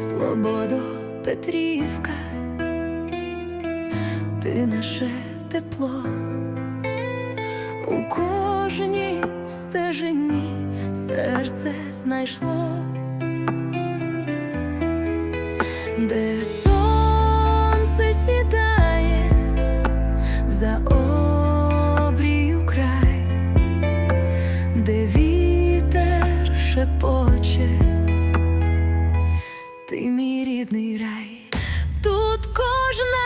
Слободо Петрівка, ти наше тепло. У кожній стежині серце знайшло, де сонце сідає за обрію край, де вітер шепоче, рідний рай, тут кожна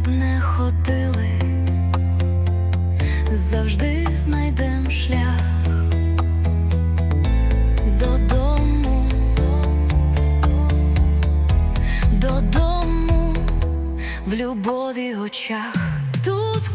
б не ходили, завжди знайдем шлях додому, додому в любові очах. Тут